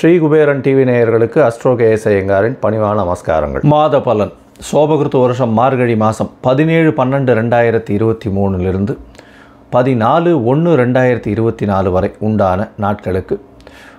Sri Kuberan TV நேயர்களுக்கு astro KS ஐயங்காரின் பணிவான நமஸ்காரங்கள். மாத பலன். சோபகிருத்து வருஷம் மார்கழி மாதம் பதினேழு பன்னெண்டு ரெண்டாயிரத்தி இருபத்தி மூணுலேருந்து பதினாலு ஒன்று ரெண்டாயிரத்தி இருபத்தி நாலு வரை உண்டான நாட்களுக்கு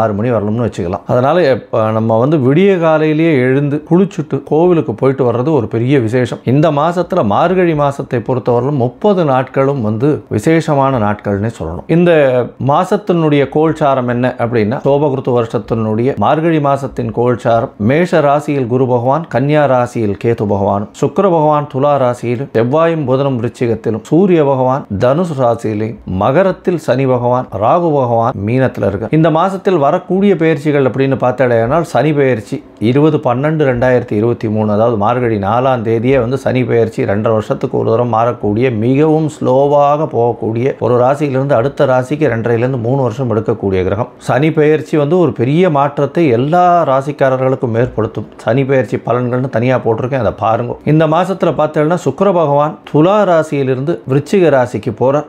ஆறு மணி வரணும்னு வச்சுக்கலாம். அதனால் இப்போ நம்ம வந்து விடிய காலையிலேயே எழுந்து குளிச்சுட்டு கோவிலுக்கு போயிட்டு வர்றது ஒரு பெரிய விசேஷம். இந்த மாதத்தில் மார்கழி மாதத்தை பொறுத்தவரையிலும் முப்பது நாட்களும் வந்து விசேஷமான நாட்கள்னே சொல்லணும். இந்த மாதத்தினுடைய கோல்சாரம் என்ன அப்படின்னா சோபகிருத்து வருஷத்தினுடைய மார்கழி மாதத்தின் கோல்சாரம் மேஷ ராசியில் குரு பகவான் கன்னியா ராசியில் கேது பகவானும் சுக்கர பகவான் துலா ராசியிலும் செவ்வாயும் புதனும் ரிச்சிகத்திலும் சூரிய பகவான் தனுசு ராசியிலையும் மகரத்தில் சனி பகவான் ராகு பகவான் மீனத்தில் இருக்கு. இந்த மாதத்தில் வரக்கூடிய பயிற்சிகள் அப்படின்னு பார்த்தாலேனால் சனி பயிற்சி இருபது பன்னெண்டு ரெண்டாயிரத்தி இருபத்தி மூணு அதாவது மார்கழி நாலாம் தேதியே வந்து சனி பயிற்சி ரெண்டரை வருஷத்துக்கு ஒரு தூரம் மாறக்கூடிய மிகவும் ஸ்லோவாக போகக்கூடிய ஒரு ராசியிலிருந்து அடுத்த ராசிக்கு ரெண்டரைலேருந்து மூணு வருஷம் எடுக்கக்கூடிய கிரகம். சனி பயிற்சி வந்து ஒரு பெரிய மாற்றத்தை எல்லா ராசிக்காரர்களுக்கும் ஏற்படுத்தும். சனி பயிற்சி பலன்கள்னு தனியாக போட்டிருக்கேன் அதை பாருங்க. இந்த மாதத்தில் பார்த்தேன்னா சுக்கர பகவான் துலா ராசியிலிருந்து விருச்சிக ராசிக்கு போகிறார்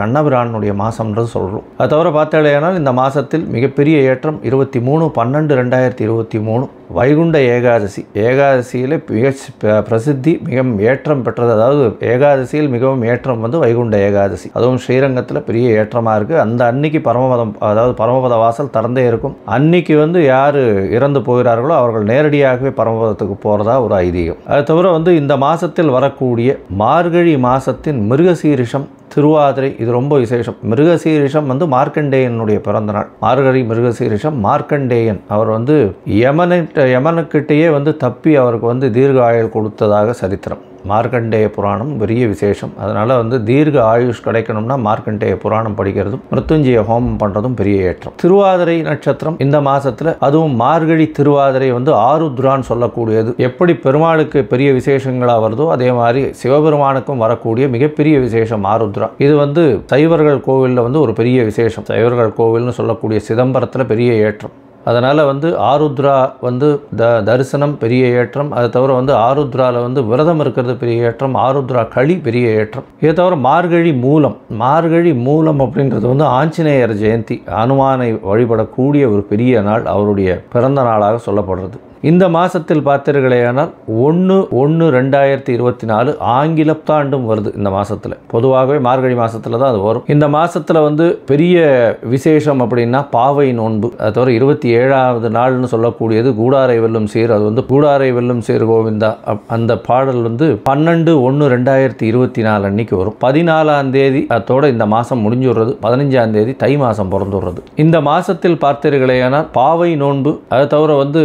கண்ணபிரானுடைய மாதம்ன்றது சொல்கிறோம் அது தவிர பார்த்தாலேயானால் இந்த மாதத்தில் மிகப்பெரிய ஏற்றம் இருபத்தி மூணு பன்னெண்டு ரெண்டாயிரத்தி இருபத்தி மூணு. வைகுண்ட ஏகாதசி. ஏகாதசியில் மிக ப- பிரசித்தி மிக ஏற்றம் பெற்றது. அதாவது ஏகாதசியில் மிகவும் ஏற்றம் வந்து வைகுண்ட ஏகாதசி. அதுவும் ஸ்ரீரங்கத்தில் பெரிய ஏற்றமாக இருக்குது அந்த அன்னைக்கு பரமபதம் அதாவது பரமபத வாசல் திறந்தே இருக்கும். அன்னைக்கு வந்து யார் இறந்து போகிறார்களோ அவர்கள் நேரடியாகவே பரமபதத்துக்கு போகிறதா ஒரு ஐதீகம். அது தவிர வந்து இந்த மாதத்தில் வரக்கூடிய மார்கழி மாதத்தின் மிருகசீரிஷம் திருவாதிரை இது ரொம்ப விசேஷம். மிருகசீரிஷம் வந்து மார்க்கண்டேயனுடைய பிறந்த நாள் மார்கழி மிருகசீரிஷம் மார்க்கண்டேயன். அவர் வந்து யமனிட்ட யமனுக்கிட்டேயே வந்து தப்பி அவருக்கு வந்து தீர்க்க ஆயுள் கொடுத்ததாக சரித்திரம். மார்க்கண்டேய புராணம் பெரிய விசேஷம். அதனால் வந்து தீர்க்க ஆயுஷ் கிடைக்கணும்னா மார்க்கண்டேய புராணம் படிக்கிறதும் மிருத்துஞ்சய ஹோமம் பண்ணுறதும் பெரிய ஏற்றம். திருவாதிரை நட்சத்திரம் இந்த மாதத்தில் அதுவும் மார்கழி திருவாதிரை வந்து ஆருத்ரான்னு சொல்லக்கூடியது. எப்படி பெருமாளுக்கு பெரிய விசேஷங்களாக வருதோ அதே மாதிரி சிவபெருமானுக்கும் வரக்கூடிய மிகப்பெரிய விசேஷம் ஆருத்ரா. இது வந்து சைவர்கள் கோவிலில் வந்து ஒரு பெரிய விசேஷம். சைவர்கள் கோவில்னு சொல்லக்கூடிய சிதம்பரத்தில் பெரிய ஏற்றம். அதனால் வந்து ஆருத்ரா வந்து த தரிசனம் பெரிய ஏற்றம். அதை தவிர வந்து ஆருத்ராவில் வந்து விரதம் இருக்கிறது பெரிய ஏற்றம். ஆருத்ரா களி பெரிய ஏற்றம். இதை தவிர மார்கழி மூலம் மார்கழி மூலம் அப்படின்றது வந்து ஆஞ்சநேயர் ஜெயந்தி அனுமானை வழிபடக்கூடிய ஒரு பெரிய நாள் அவருடைய பிறந்த நாளாக சொல்லப்படுறது. இந்த மாதத்தில் பார்த்தீர்களேயானால் ஒன்று ஒன்று ரெண்டாயிரத்தி இருபத்தி நாலு ஆங்கில தாண்டும் வருது இந்த மாதத்தில் பொதுவாகவே மார்கழி மாதத்தில் தான் அது வரும். இந்த மாதத்தில் வந்து பெரிய விசேஷம் அப்படின்னா பாவை நோன்பு. அது தவிர இருபத்தி ஏழாவது நாள்னு சொல்லக்கூடியது கூடாரை வெல்லும் சீர். அது வந்து கூடாரை வெல்லும் சீர் கோவிந்தா. அந்த பாடல் வந்து பன்னெண்டு ஒன்று ரெண்டாயிரத்தி இருபத்தி நாலு அன்னைக்கு வரும். பதினாலாம் தேதி அதோட இந்த மாதம் முடிஞ்சுடுறது. பதினஞ்சாம் தேதி தை மாதம் பிறந்துடுறது. இந்த மாதத்தில் பார்த்தீர்களேயானால் பாவை நோன்பு. அது தவிர வந்து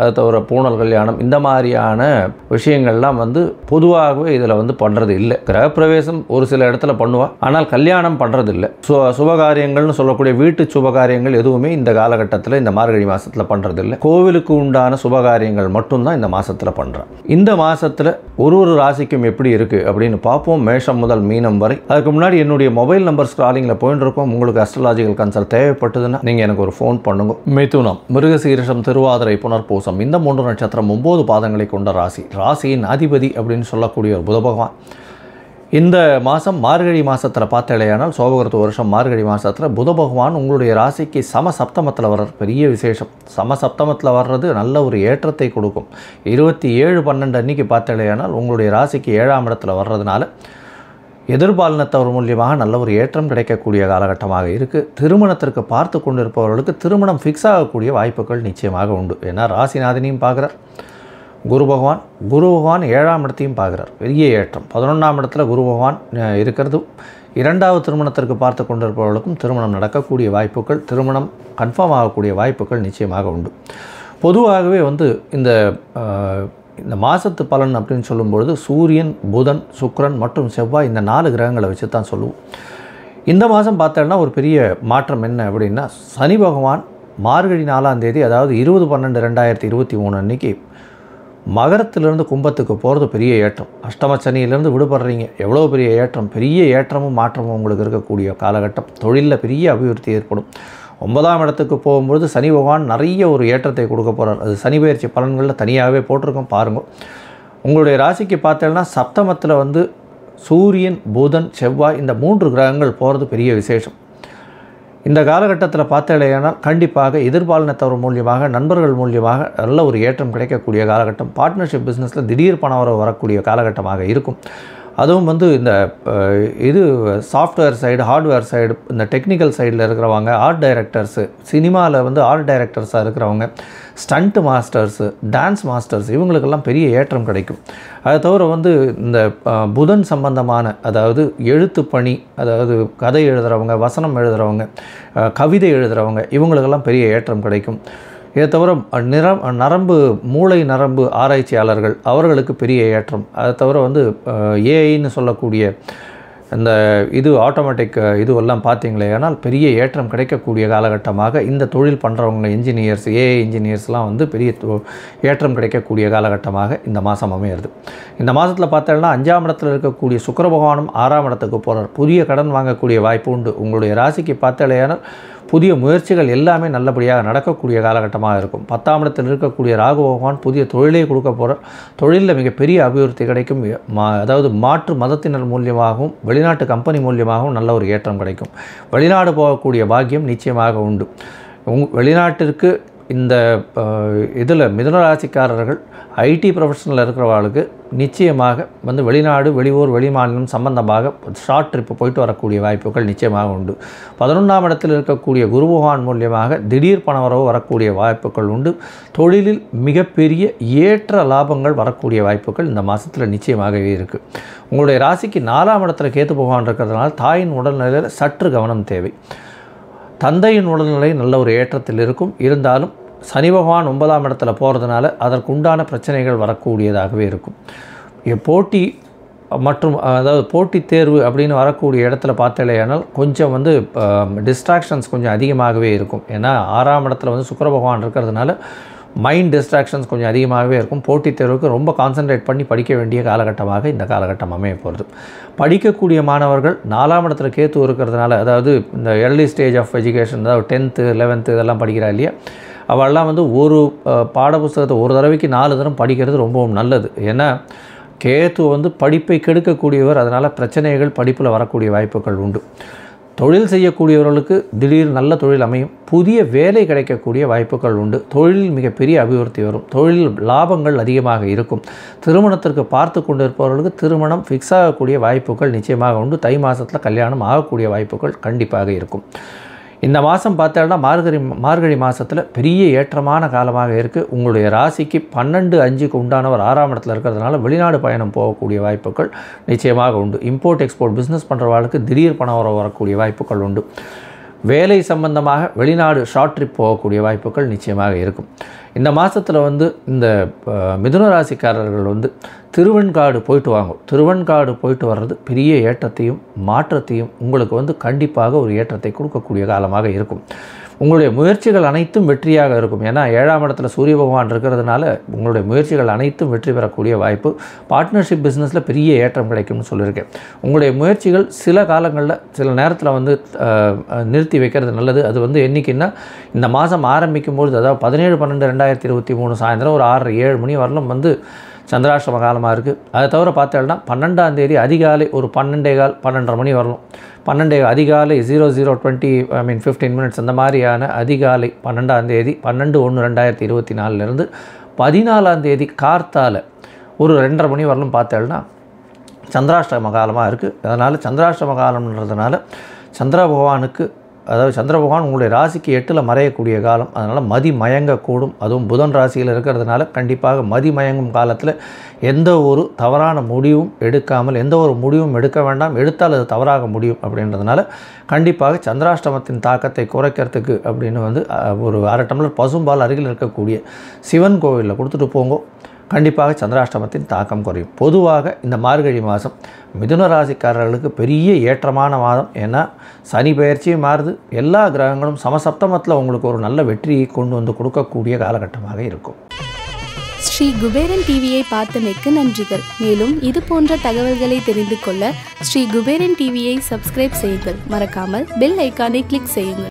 அது தவிர பூனல் கல்யாணம் இந்த மாதிரியான விஷயங்கள்லாம் வந்து பொதுவாகவே இதில் வந்து பண்ணுறது இல்லை. கிரகப்பிரவேசம் ஒரு சில இடத்துல பண்ணுவா ஆனால் கல்யாணம் பண்ணுறது இல்லை சு சுபகாரியங்கள்னு சொல்லக்கூடிய வீட்டு சுபகாரியங்கள் எதுவுமே இந்த காலகட்டத்தில் இந்த மார்கழி மாதத்தில் பண்ணுறது இல்லை கோவிலுக்கு உண்டான சுபகாரியங்கள் மட்டும்தான் இந்த மாதத்தில் பண்ணுறேன் இந்த மாதத்தில் ஒரு ஒரு ராசிக்கும் எப்படி இருக்குது அப்படின்னு பார்ப்போம். மேஷம் முதல் மீனம் வரை. அதுக்கு முன்னாடி என்னுடைய மொபைல் நம்பர் ஸ்க்ராலிங்கில் போயின்னு இருக்கோம். உங்களுக்கு அஸ்ட்ராலாஜிக்கல் கன்சல்ட் தேவைப்பட்டதுன்னா நீங்கள் எனக்கு ஒரு ஃபோன் பண்ணுங்க. மிதுனம் மிருகசீரிஷம் திருவாதிரை புனர்பூசம். இந்த மூன்று நட்சத்திரம் ஒம்பது பாதங்களை கொண்ட ராசி. ராசியின் அதிபதி அப்படின்னு சொல்லக்கூடிய ஒரு புத பகவான். இந்த மாதம் மார்கழி மாதத்தில் பார்த்தலையானால் சோபகிருத்த வருஷம் மார்கழி மாதத்தில் புத பகவான் உங்களுடைய ராசிக்கு சம சப்தமத்தில் வர்ற பெரிய விசேஷம். சம சப்தமத்தில் வர்றது நல்ல ஒரு ஏற்றத்தை கொடுக்கும். இருபத்தி ஏழு பன்னெண்டு அன்னைக்கு பார்த்தலையானால் உங்களுடைய ராசிக்கு ஏழாம் இடத்துல வர்றதுனால எதிர்பாலினத்தவர் மூலியமாக நல்ல ஒரு ஏற்றம் கிடைக்கக்கூடிய காலகட்டமாக இருக்குது திருமணத்திற்கு பார்த்து கொண்டிருப்பவர்களுக்கு திருமணம் ஃபிக்ஸ் ஆகக்கூடிய வாய்ப்புகள் நிச்சயமாக உண்டு. ஏன்னா ராசிநாதனையும் பார்க்குறார். குரு பகவான் குரு பகவான் ஏழாம் இடத்தையும் பார்க்குறார். பெரிய ஏற்றம். பதினொன்றாம் இடத்துல குரு பகவான் இருக்கிறது. இரண்டாவது திருமணத்திற்கு பார்த்து கொண்டிருப்பவர்களுக்கும் திருமணம் நடக்கக்கூடிய வாய்ப்புகள் திருமணம் கன்ஃபார்ம் ஆகக்கூடிய வாய்ப்புகள் நிச்சயமாக உண்டு. பொதுவாகவே வந்து இந்த இந்த மாதத்து பலன் அப்படின்னு சொல்லும்பொழுது சூரியன் புதன் சுக்ரன் மற்றும் செவ்வாய் இந்த நாலு கிரகங்களை வச்சு தான் சொல்லுவோம். இந்த மாதம் பார்த்தோன்னா ஒரு பெரிய மாற்றம் என்ன அப்படின்னா சனி பகவான் மார்கழி நாலாம் தேதி அதாவது இருபது பன்னெண்டு ரெண்டாயிரத்தி இருபத்தி மூணு அன்னைக்கு மகரத்திலிருந்து கும்பத்துக்கு போகிறது பெரிய ஏற்றம். அஷ்டம சனியிலேருந்து விடுபடுறீங்க எவ்வளோ பெரிய ஏற்றம்? பெரிய ஏற்றமும் மாற்றமும் உங்களுக்கு இருக்கக்கூடிய காலகட்டம். தொழிலில் பெரிய அபிவிருத்தி ஏற்படும். ஒன்பதாம் இடத்துக்கு போகும்பொழுது சனி பகவான் நிறைய ஒரு ஏற்றத்தை கொடுக்க போகிறார் அது சனி பயிற்சி பலன்களில் தனியாகவே போட்டிருக்கோம் பாருங்கள் உங்களுடைய ராசிக்கு பார்த்தேன்னா சப்தமத்தில் வந்து சூரியன் புதன் செவ்வாய் இந்த மூன்று கிரகங்கள் போகிறது பெரிய விசேஷம். இந்த காலகட்டத்தில் பார்த்தேனால் கண்டிப்பாக எதிர்பாலினத்தவர் மூலியமாக நண்பர்கள் மூலியமாக நல்ல ஒரு ஏற்றம் கிடைக்கக்கூடிய காலகட்டம். பார்ட்னர்ஷிப் பிஸ்னஸில் திடீர் பணம் வர வரக்கூடிய காலகட்டமாக இருக்கும். அதுவும் வந்து இந்த இது சாஃப்ட்வேர் சைடு ஹார்ட்வேர் சைடு இந்த டெக்னிக்கல் சைடில் இருக்கிறவங்க ஆர்ட் டைரக்டர்ஸு சினிமாவில் வந்து ஆர்ட் டைரக்டர்ஸாக இருக்கிறவங்க ஸ்டண்ட் மாஸ்டர்ஸு டான்ஸ் மாஸ்டர்ஸ் இவங்களுக்கெல்லாம் பெரிய ஏற்றம் கிடைக்கும். அதை தவிர வந்து இந்த புதன் சம்பந்தமான அதாவது எழுத்து பணி அதாவது கதை எழுதுகிறவங்க வசனம் எழுதுகிறவங்க கவிதை எழுதுகிறவங்க இவங்களுக்கெல்லாம் பெரிய ஏற்றம் கிடைக்கும். இதை தவிர நிறம் நரம்பு மூளை நரம்பு ஆராய்ச்சியாளர்கள் அவர்களுக்கு பெரிய ஏற்றம். அதை தவிர வந்து ஏஐன்னு சொல்லக்கூடிய இந்த இது ஆட்டோமேட்டிக் இதுவெல்லாம் பார்த்தீங்களே ஆனால் பெரிய ஏற்றம் கிடைக்கக்கூடிய காலகட்டமாக இந்த தொழில் பண்ணுறவங்க இன்ஜினியர்ஸ் ஏஐ இன்ஜினியர்ஸ்லாம் வந்து பெரிய தொ- ஏற்றம் கிடைக்கக்கூடிய காலகட்டமாக இந்த மாதம் அமையிறது. இந்த மாதத்தில் பார்த்தோம்னா அஞ்சாம் இடத்தில் இருக்கக்கூடிய சுக்கர பகவானும் ஆறாம் இடத்துக்கு போகிறார் புதிய கடன் வாங்கக்கூடிய வாய்ப்பு உண்டு. உங்களுடைய ராசிக்கு பார்த்தாலேயானால் புதிய முயற்சிகள் எல்லாமே நல்லபடியாக நடக்கக்கூடிய காலகட்டமாக இருக்கும். பத்தாம் இடத்தில் இருக்கக்கூடிய ராகு பகவான் புதிய தொழிலை கொடுக்க போகிற தொழிலில் மிகப்பெரிய அபிவிருத்தி கிடைக்கும். மா அதாவது மாற்று மதத்தினர் மூலியமாகவும் வெளிநாட்டு கம்பெனி மூலியமாகவும் நல்ல ஒரு ஏற்றம் கிடைக்கும். வெளிநாடு போகக்கூடிய பாக்கியம் நிச்சயமாக உண்டு. உங் வெளிநாட்டிற்கு இந்த இதில் மிதுனராசிக்காரர்கள் ஐடி ப்ரொஃபஷனில் இருக்கிறவர்களுக்கு நிச்சயமாக வந்து வெளிநாடு வெளியூர் வெளிமாநிலம் சம்பந்தமாக ஷார்ட் ட்ரிப்பு போயிட்டு வரக்கூடிய வாய்ப்புகள் நிச்சயமாக உண்டு. பதினொன்றாம் இடத்தில் இருக்கக்கூடிய குரு பகவான் மூலியமாக திடீர் பண வரவு வரக்கூடிய வாய்ப்புகள் உண்டு. தொழிலில் மிகப்பெரிய ஏற்ற லாபங்கள் வரக்கூடிய வாய்ப்புகள் இந்த மாதத்தில் நிச்சயமாகவே இருக்குது உங்களுடைய ராசிக்கு நாலாம் இடத்துல கேத்து பகவான் இருக்கிறதுனால தாயின் உடல்நிலையில் சற்று கவனம் தேவை. தந்தையின் உடல்நிலை நல்ல ஒரு ஏற்றத்தில் இருக்கும். இருந்தாலும் சனி பகவான் ஒன்பதாம் இடத்துல போகிறதுனால அதற்குண்டான பிரச்சனைகள் வரக்கூடியதாகவே இருக்கும். போட்டி மற்றும் அதாவது போட்டித் தேர்வு அப்படின்னு வரக்கூடிய இடத்துல பார்த்தலையானால் கொஞ்சம் வந்து டிஸ்ட்ராக்ஷன்ஸ் கொஞ்சம் அதிகமாகவே இருக்கும். ஏன்னா ஆறாம் இடத்துல வந்து சுக்கர பகவான் இருக்கிறதுனால மைண்ட் டிஸ்ட்ராக்ஷன்ஸ் கொஞ்சம் அதிகமாகவே இருக்கும். போட்டித் தேர்வுக்கு ரொம்ப கான்சன்ட்ரேட் பண்ணி படிக்க வேண்டிய காலகட்டமாக இந்த காலகட்டம் அமைய போகிறது படிக்கக்கூடிய மாணவர்கள் நாலாம் இடத்துல கேத்து இருக்கிறதுனால அதாவது இந்த ஏர்லி ஸ்டேஜ் ஆஃப் எஜுகேஷன் அதாவது டென்த்து லெவன்த்து இதெல்லாம் படிக்கிறா இல்லையா? அவெல்லாம் வந்து ஒரு பாடப்புஸ்தகத்தை ஒரு தடவைக்கு நாலு தரம் படிக்கிறது ரொம்பவும் நல்லது. ஏன்னா கேத்து வந்து படிப்பை கெடுக்கக்கூடியவர் அதனால் பிரச்சனைகள் படிப்பில் வரக்கூடிய வாய்ப்புகள் உண்டு. தொழில் செய்யக்கூடியவர்களுக்கு திடீர் நல்ல தொழில் அமையும். புதிய வேலை கிடைக்கக்கூடிய வாய்ப்புகள் உண்டு. தொழிலில் மிகப்பெரிய அபிவிருத்தி வரும். தொழிலில் லாபங்கள் அதிகமாக இருக்கும். திருமணத்திற்கு பார்த்து கொண்டிருப்பவர்களுக்கு திருமணம் ஃபிக்ஸ் ஆகக்கூடிய வாய்ப்புகள் நிச்சயமாக உண்டு. தை மாதத்தில் கல்யாணம் ஆகக்கூடிய வாய்ப்புகள் கண்டிப்பாக இருக்கும். இந்த மாதம் பார்த்தோன்னா மார்கழி மார்கழி மாதத்தில் பெரிய ஏற்றமான காலமாக இருக்குது உங்களுடைய ராசிக்கு பன்னெண்டு அஞ்சுக்கு உண்டானவர் ஆறாம் இடத்துல இருக்கிறதுனால வெளிநாடு பயணம் போகக்கூடிய வாய்ப்புகள் நிச்சயமாக உண்டு. இம்போர்ட் எக்ஸ்போர்ட் பிஸ்னஸ் பண்ணுறவர்களுக்கு திடீர் பணம் வர வரக்கூடிய வாய்ப்புகள் உண்டு. வேலை சம்பந்தமாக வெளிநாடு ஷார்ட் ட்ரிப் போகக்கூடிய வாய்ப்புகள் நிச்சயமாக இருக்கும். இந்த மாதத்தில் வந்து இந்த மிதுன ராசிக்காரர்கள் வந்து திருவெண்காடு போயிட்டு வாங்க. திருவெண்காடு போயிட்டு வர்றது பெரிய ஏற்றத்தையும் மாற்றத்தையும் உங்களுக்கு வந்து கண்டிப்பாக ஒரு ஏற்றத்தை கொடுக்கக்கூடிய காலமாக இருக்கும். உங்களுடைய முயற்சிகள் அனைத்தும் வெற்றியாக இருக்கும். ஏன்னா ஏழாம் இடத்துல சூரிய பகவான் இருக்கிறதுனால உங்களுடைய முயற்சிகள் அனைத்தும் வெற்றி பெறக்கூடிய வாய்ப்பு பார்ட்னர்ஷிப் பிஸ்னஸில் பெரிய ஏற்றம் கிடைக்கும்னு சொல்லியிருக்கேன் உங்களுடைய முயற்சிகள் சில காலங்களில் சில நேரத்தில் வந்து நிறுத்தி வைக்கிறது நல்லது. அது வந்து என்றைக்குன்னா இந்த மாதம் ஆரம்பிக்கும் பொழுது அதாவது பதினேழு பன்னெண்டு ரெண்டாயிரத்தி இருபத்தி மூணு சாயந்தரம் ஒரு ஆறு ஏழு மணி வரலும் வந்து சந்திராஷ்டம காலமாக இருக்குது அதை தவிர பார்த்தேன்னா பன்னெண்டாம் தேதி அதிகாலை ஒரு பன்னெண்டே கால் பன்னெண்டரை மணி வரணும். பன்னெண்டே அதிகாலை zero zero twenty I mean fifteen minutes அந்த மாதிரியான அதிகாலை பன்னெண்டாம் தேதி பன்னெண்டு ஒன்று ரெண்டாயிரத்தி இருபத்தி நாலுலேருந்து பதினாலாம் தேதி கார்த்தால ஒரு ரெண்டரை மணி வரலும் பார்த்தேன்னா சந்திராஷ்டம காலமாக இருக்குது அதனால் சந்திராஷ்டம காலம்ன்றதுனால சந்திர பகவானுக்கு அதாவது சந்திர பகவான் உங்களுடைய ராசிக்கு எட்டில் மறையக்கூடிய காலம். அதனால் மதி மயங்கக்கூடும். அதுவும் புதன் ராசியில் இருக்கிறதுனால கண்டிப்பாக மதி மயங்கும் காலத்தில் எந்த ஒரு தவறான முடிவும் எடுக்காமல் எந்த ஒரு முடிவும் எடுக்க வேண்டாம். எடுத்தால் அது தவறாக முடியும் அப்படின்றதுனால கண்டிப்பாக சந்திராஷ்டமத்தின் தாக்கத்தை குறைக்கிறதுக்கு அப்படின்னு வந்து ஒரு அரை டம்ளர் பசும்பால் அருகில் இருக்கக்கூடிய சிவன் கோவிலில் கொடுத்துட்டு போங்க. கண்டிப்பாக சந்திராஷ்டமத்தின் தாக்கம் குறையும். பொதுவாக இந்த மார்கழி மாதம் மிதுன ராசிக்காரர்களுக்கு பெரிய ஏற்றமான மாதம். ஏன்னா சனி பயிற்சியும் மாறுது. எல்லா கிரகங்களும் சமசப்தமத்தில் உங்களுக்கு ஒரு நல்ல வெற்றியை கொண்டு வந்து கொடுக்கக்கூடிய காலகட்டமாக இருக்கும். ஸ்ரீ குபேரன் டிவியை பார்த்தமைக்கு நன்றிகள். மேலும் இது போன்ற தகவல்களை தெரிந்து கொள்ள ஸ்ரீ குபேரன் டிவியை சப்ஸ்கிரைப் செய்யுங்கள். மறக்காமல் பெல் ஐக்கானை கிளிக் செய்யுங்கள்.